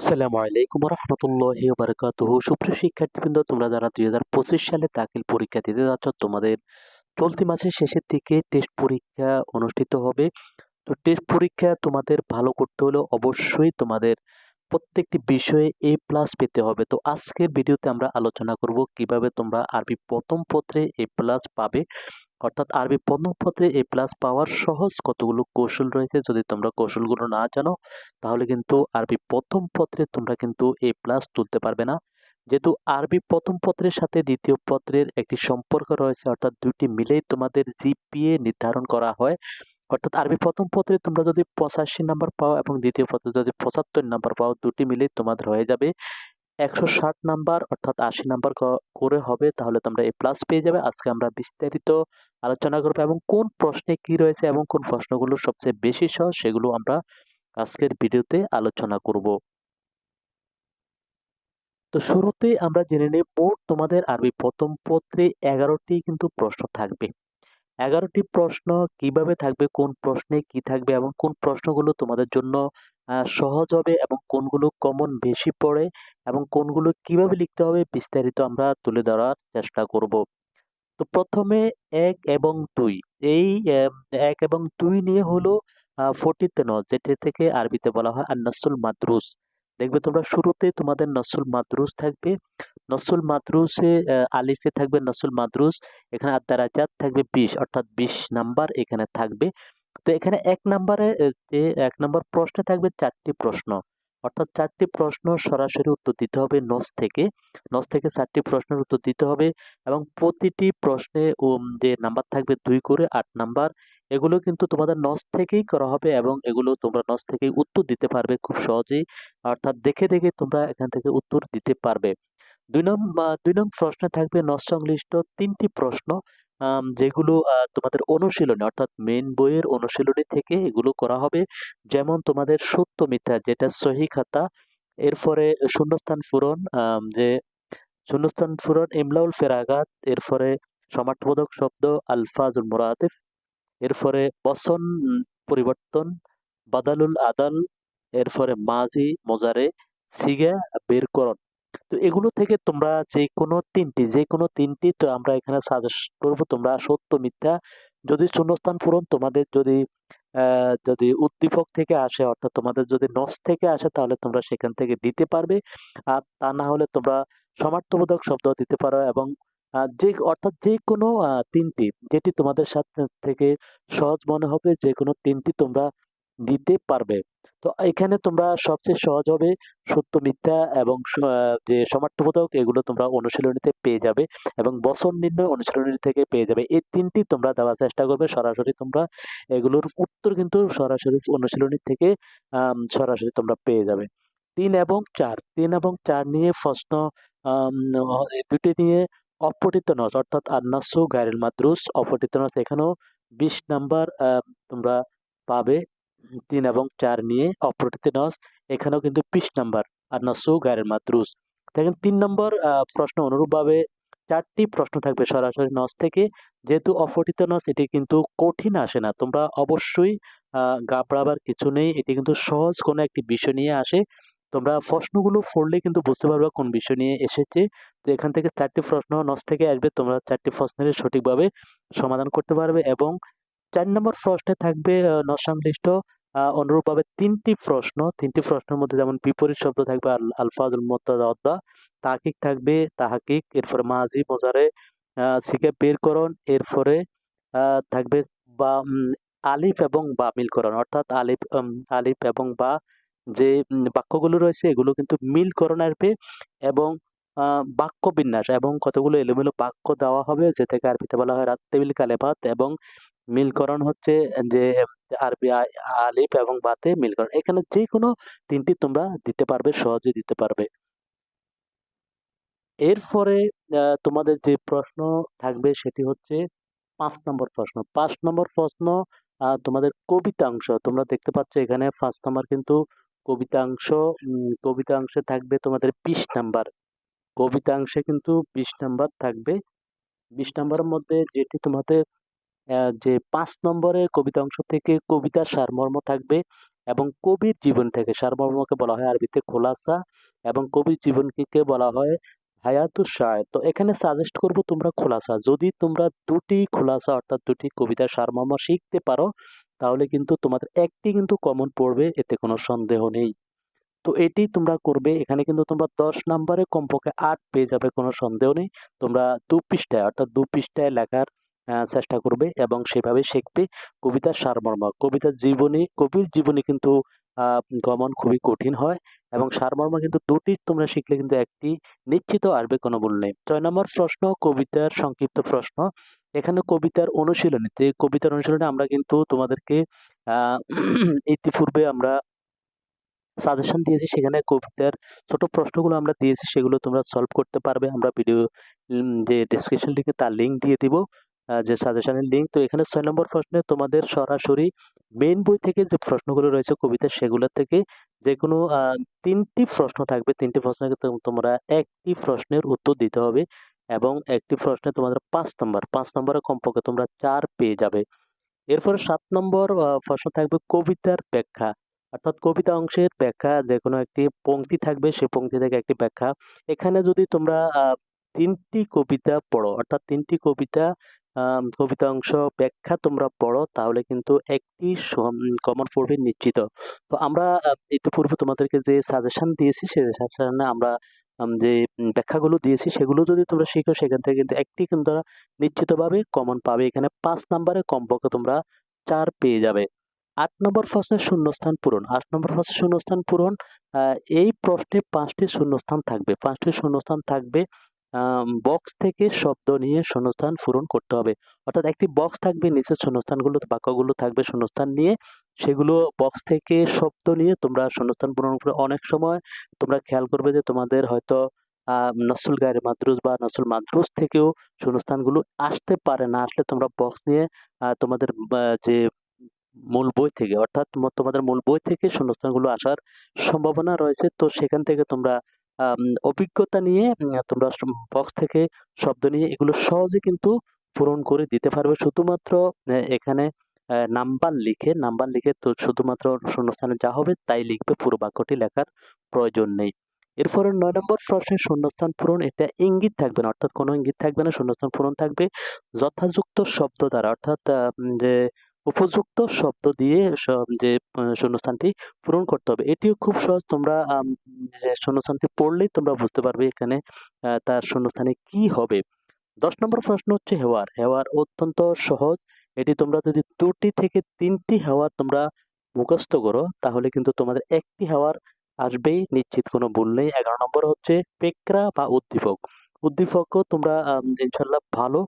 আসসালামু আলাইকুম রহমতুল্লাহি বারকাতুহু। সুপ্রিয় শিক্ষার্থীবৃন্দ, তোমরা যারা দুই হাজার পঁচিশ সালে দাখিল পরীক্ষা দিতে যাচ্ছ, তোমাদের চলতি মাসের শেষের দিকে টেস্ট পরীক্ষা অনুষ্ঠিত হবে। তো টেস্ট পরীক্ষা তোমাদের ভালো করতে হলে অবশ্যই তোমাদের প্রত্যেকটি বিষয়ে এ প্লাস পেতে হবে। তো আজকের ভিডিওতে আমরা আলোচনা করব কীভাবে তোমরা আরবি প্রথম পত্রে এ প্লাস পাবে। অর্থাৎ আরবি প্রথম পত্রে এ প্লাস পাওয়ার সহজ কতগুলো কৌশল রয়েছে যদি তোমরা কৌশলগুলো না জানো, তাহলে কিন্তু আরবি প্রথম পত্রে তোমরা কিন্তু এ প্লাস তুলতে পারবে না। যেহেতু আরবি প্রথম পত্রের সাথে দ্বিতীয় পত্রের একটি সম্পর্ক রয়েছে, অর্থাৎ দুটি মিলেই তোমাদের জিপিএ নির্ধারণ করা হয়। অর্থাৎ আরবি প্রথম পত্রে তোমরা যদি পঁচাশি নাম্বার পাও এবং দ্বিতীয় পত্রে যদি পঁচাত্তর নাম্বার পাও, দুটি মিলেই তোমাদের হয়ে যাবে। একশো ষাট নাম্বার অর্থাৎ আশি নাম্বার করে হবে, তাহলে তোমরা এ প্লাস পেয়ে যাবে। আজকে আমরা বিস্তারিত আলোচনা করব এবং কোন প্রশ্নে কি রয়েছে এবং কোন প্রশ্নগুলো সবচেয়ে বেশি সহজ সেগুলো আমরা আজকের ভিডিওতে আলোচনা করব। তো শুরুতে আমরা জেনে নেব মোট তোমাদের আরবি প্রথম পত্রে এগারোটি কিন্তু প্রশ্ন থাকবে। এগারোটি প্রশ্ন কীভাবে থাকবে, কোন প্রশ্নে কি থাকবে এবং কোন প্রশ্নগুলো তোমাদের জন্য সহজ হবে এবং কোনগুলো কমন বেশি পড়ে এবং কোনগুলো কীভাবে লিখতে হবে বিস্তারিত আমরা তুলে ধরার চেষ্টা করব। তো প্রথমে এক এবং দুই। এই এক এবং দুই নিয়ে হলো ফটিতে নজ যেটা থেকে আরবিতে বলা হয় আর নসুল মাদ্রুস। দেখবে তোমরা শুরুতে তোমাদের নসুল মাদ্রুস থাকবে। নসুল মাদ্রুসে আলিফে থাকবে নসুল মাদ্রুস, এখানে আদারাজাত থাকবে বিশ, অর্থাৎ বিশ নাম্বার এখানে থাকবে। তো এখানে এক নাম্বারে যে এক নম্বর প্রশ্নে থাকবে চারটি প্রশ্ন। অর্থাৎ চারটি প্রশ্ন সরাসরি উত্তর দিতে হবে নস থেকে। নস থেকে চারটি প্রশ্নের উত্তর দিতে হবে এবং প্রতিটি প্রশ্নে যে নাম্বার থাকবে দুই করে আট নাম্বার, এগুলো কিন্তু তোমাদের নস থেকেই করা হবে এবং এগুলো তোমরা নস থেকেই উত্তর দিতে পারবে খুব সহজেই। অর্থাৎ দেখে দেখে তোমরা এখান থেকে উত্তর দিতে পারবে। দুই নম্বর দুই নম্বর প্রশ্নে থাকবে নস সংশ্লিষ্ট তিনটি প্রশ্ন। যেগুলো তোমাদের অনুশীলনী, অর্থাৎ মেন বইয়ের অনুশীলনী থেকে এগুলো করা হবে। যেমন তোমাদের সত্য মিথ্যা, যেটা সহি খাতা, এরপরে শূন্যস্থান পূরণ যে শূন্যস্থান পূরণ, ইমলাউল ফেরাগাত, এরপরে সমার্থবোধক শব্দ, আলফাজুল মুরাতিফ এরপরে বসন পরিবর্তন, বাদালুল আদাল, এরপরে মাজি, মোজারে, সিগা বেরকরণ তো এগুলো থেকে তোমরা যে কোনো তিনটি যে কোনো তিনটি তো আমরা এখানে সাজেস্ট করব তোমরা সত্য, মিথ্যা। যদি শূন্যস্থান পূরণ তোমাদের যদি যদি উদ্দীপক থেকে আসে, অর্থাৎ তোমাদের যদি নস থেকে আসে, তাহলে তোমরা সেখান থেকে দিতে পারবে। আর তা না হলে তোমরা সমার্থবোধক শব্দ দিতে পারো এবং যে, অর্থাৎ যে কোনো তিনটি, যেটি তোমাদের সাথে থেকে সহজ মনে হবে যে কোনো তিনটি তোমরা দিতে পারবে। তো এখানে তোমরা সবচেয়ে সহজ হবে সত্য, মিথ্যা এবং যে সমার্থবোধক এগুলো তোমরা অনুশীলনীতে পেয়ে যাবে এবং বছর নির্ণয় অনুশীলনী থেকে পেয়ে যাবে। এই তিনটি তোমরা দেওয়ার চেষ্টা করবে। সরাসরি তোমরা এগুলোর উত্তর কিন্তু সরাসরি অনুশীলনী থেকে সরাসরি তোমরা পেয়ে যাবে। তিন এবং চার। তিন এবং চার নিয়ে প্রশ্ন দুটি নিয়ে অপঠিত নস অর্থাৎ আন্নাসু, গাইরুল মাদ্রুস অপঠিত নস এখানেও বিশ নাম্বার তোমরা পাবে। তিন এবং চার নিয়ে অপরিত নস এখানেও কিন্তু বিশ নাম্বার আর নসু গায়ের মাদ্রুস দেখেন, তিন নম্বর প্রশ্ন অনুরূপভাবে চারটি প্রশ্ন থাকবে সরাসরি নস থেকে। যেহেতু অফটিত নস এটি কিন্তু কঠিন আসে না। তোমরা অবশ্যই গাবড়াবার কিছু নেই। এটি কিন্তু সহজ কোনো একটি বিষয় নিয়ে আসে। তোমরা প্রশ্নগুলো পড়লে কিন্তু বুঝতে পারবে কোন বিষয় নিয়ে এসেছে। তো এখান থেকে চারটি প্রশ্ন নস থেকে আসবে। তোমরা চারটি প্রশ্নের সঠিকভাবে সমাধান করতে পারবে এবং চার নম্বর প্রশ্নে থাকবে নস সংশ্লিষ্ট অনুরূপভাবে তিনটি প্রশ্ন। তিনটি প্রশ্নের মধ্যে যেমন বিপরীত শব্দ থাকবে আলফাজুল মোত্তাদা তাহাকিক থাকবে তাহাকিক, এরপরে মাজি মোজারে সিকে বেরকরণ এরপরে থাকবে বা আলিফ এবং বা মিলকরণ অর্থাৎ আলিফ আলিফ এবং বা যে বাক্যগুলো রয়েছে, এগুলো কিন্তু মিলকরণ আসবে এবং বাক্য বিন্যাস এবং কতগুলো এলোমেলো বাক্য দেওয়া হবে যে থেকে আরবিতে বলা হয় রাত্তেবিল কালেবাত এবং মিলকরণ হচ্ছে যে আরবি আলিফ এবং বাতে মিলকরণ। এখানে যে কোনো তিনটি তোমরা দিতে পারবে, সহজে দিতে পারবে। এরপরে তোমাদের যে প্রশ্ন থাকবে সেটি হচ্ছে পাঁচ নম্বর প্রশ্ন। পাঁচ নম্বর প্রশ্ন তোমাদের কবিতাংশ। তোমরা দেখতে পাচ্ছ এখানে পাঁচ নম্বর কিন্তু কবিতাংশ কবিতাংশে থাকবে তোমাদের বিশ নাম্বার। কবিতাংশে কিন্তু বিশ নাম্বার থাকবে। বিশ নাম্বারের মধ্যে যেটি তোমাদের যে পাঁচ নম্বরের কবিতা অংশ থেকে কবিতার সারমর্ম থাকবে এবং কবির জীবন থেকে সারমর্মকে বলা হয় আরবিতে খোলাসা এবং কবির জীবনীকে বলা হয় হায়াতুস শায়ের। তো এখানে সাজেস্ট করব তোমরা খোলাসা। যদি তোমরা দুটি খোলাসা অর্থাৎ দুটি কবিতার সারমর্ম শিখতে পারো, তাহলে কিন্তু তোমাদের একটি কিন্তু কমন পড়বে, এতে কোনো সন্দেহ নেই। তো এটি তোমরা করবে, এখানে কিন্তু তোমরা দশ নম্বরে কমপক্ষে আট পেয়ে যাবে, কোনো সন্দেহ নেই। তোমরা দু পৃষ্ঠায়, অর্থাৎ দু পৃষ্ঠায় লেখার চেষ্টা করবে এবং সেভাবে শিখবে কবিতার সারমর্ম। কবিতার জীবনী, কবির জীবনী কিন্তু গমন খুবই কঠিন হয় এবং সারমর্ম কিন্তু দুটি তোমরা শিখলে কিন্তু একটি নিশ্চিত আসবে কোনো ভুল নেই ছয় নম্বর প্রশ্ন, কবিতার সংক্ষিপ্ত প্রশ্ন। এখানে কবিতার অনুশীলনীতে কবিতার অনুশীলনে আমরা কিন্তু তোমাদেরকে ইতিপূর্বে আমরা সাজেশন দিয়েছি, সেখানে কবিতার ছোট প্রশ্নগুলো আমরা দিয়েছি, সেগুলো তোমরা সলভ করতে পারবে। আমরা ভিডিও যে ডিসক্রিপশন লিখে তার লিঙ্ক দিয়ে দিব। যে সাজেশনের লিঙ্ক তো এখানে ছয় নম্বর প্রশ্নে তোমাদের সরাসরি মেন বই থেকে যে প্রশ্নগুলো রয়েছে কবিতা, সেগুলো থেকে যে কোনো তিনটি প্রশ্ন থাকবে। তিনটি প্রশ্নকে তোমরা একটি প্রশ্নের উত্তর দিতে হবে এবং একটি প্রশ্নে তোমাদের পাঁচ নম্বর, পাঁচ নম্বরে কমপক্ষে তোমরা চার পেয়ে যাবে। এরপরে সাত নম্বর প্রশ্ন থাকবে কবিতার ব্যাখ্যা। অর্থাৎ কবিতা অংশের ব্যাখ্যা যে কোনো একটি পংক্তি থাকবে, সে পংক্তি থেকে একটি ব্যাখ্যা। এখানে যদি তোমরা তিনটি কবিতা পড়ো, অর্থাৎ তিনটি কবিতা কবিতা অংশ ব্যাখ্যা তোমরা পড়ো, তাহলে কিন্তু একটি কমন পড়বে নিশ্চিত। তো আমরা ইতিপূর্বে তোমাদেরকে যে সাজেশন দিয়েছি সেই সাজেশনে আমরা যে ব্যাখ্যাগুলো দিয়েছি, সেগুলো যদি তোমরা শিখো, সেখান থেকে কিন্তু একটি কিন্তু নিশ্চিতভাবে কমন পাবে। এখানে পাঁচ নম্বরে কমপক্ষে তোমরা চার পেয়ে যাবে। আট নম্বর প্রশ্নের শূন্যস্থান পূরণ। আট নম্বর প্রশ্নের শূন্যস্থান পূরণ এই প্রশ্নে পাঁচটি শূন্যস্থান থাকবে। পাঁচটি শূন্যস্থান থাকবে বক্স থেকে শব্দ নিয়ে শূন্যস্থান পূরণ করতে হবে। অর্থাৎ একটি বক্স থাকবে, নিচের শূন্যস্থানগুলো, বাক্যগুলো থাকবে শূন্যস্থান নিয়ে। সেগুলো বক্স থেকে শব্দ নিয়ে তোমরা শূন্যস্থান পূরণ করে অনেক সময় তোমরা খেয়াল করবে যে তোমাদের হয়তো নসুল গায়ের মাদ্রুস বা নসুল মাদ্রুস থেকেও শূন্যস্থানগুলো আসতে পারে না। আসলে তোমরা বক্স নিয়ে তোমাদের যে মূল বই থেকে, অর্থাৎ তোমাদের মূল বই থেকে শূন্যস্থানগুলো আসার সম্ভাবনা রয়েছে। তো সেখান থেকে তোমরা অভিজ্ঞতা নিয়ে তোমরা বক্স থেকে শব্দ নিয়ে এগুলো সহজে কিন্তু পূরণ করে দিতে পারবে। শুধুমাত্র এখানে নাম্বার লিখে নাম্বার লিখে তো শুধুমাত্র শূন্যস্থানে যা হবে তাই লিখবে, পুরো বাক্যটি লেখার প্রয়োজন নেই। এরপরে নয় নম্বর প্রশ্নের শূন্যস্থান পূরণ, এটা ইঙ্গিত থাকবে না, অর্থাৎ কোনো ইঙ্গিত থাকবে না, শূন্যস্থান পূরণ থাকবে। যথাযুক্ত শব্দ দ্বারা, অর্থাৎ যে উপযুক্ত শব্দ দিয়ে যে শূন্যস্থানটি পূরণ করতে হবে। এটিও খুব সহজ। তোমরা শূন্যস্থানটি পড়লেই তোমরা বুঝতে পারবে এখানে তার শূন্যস্থানে কি হবে। দশ নম্বর প্রশ্ন হচ্ছে হেওয়ার। হেওয়ার অত্যন্ত সহজ। এটি তোমরা যদি দুটি থেকে তিনটি হেওয়ার তোমরা মুখস্থ করো, তাহলে কিন্তু তোমাদের একটি হেওয়ার আসবেই নিশ্চিত। কোনো ভুল নেই। এগারো নম্বর হচ্ছে পেকরা বা উদ্দীপক। উদ্দীপকও তোমরা ইনশাল্লাহ ভালো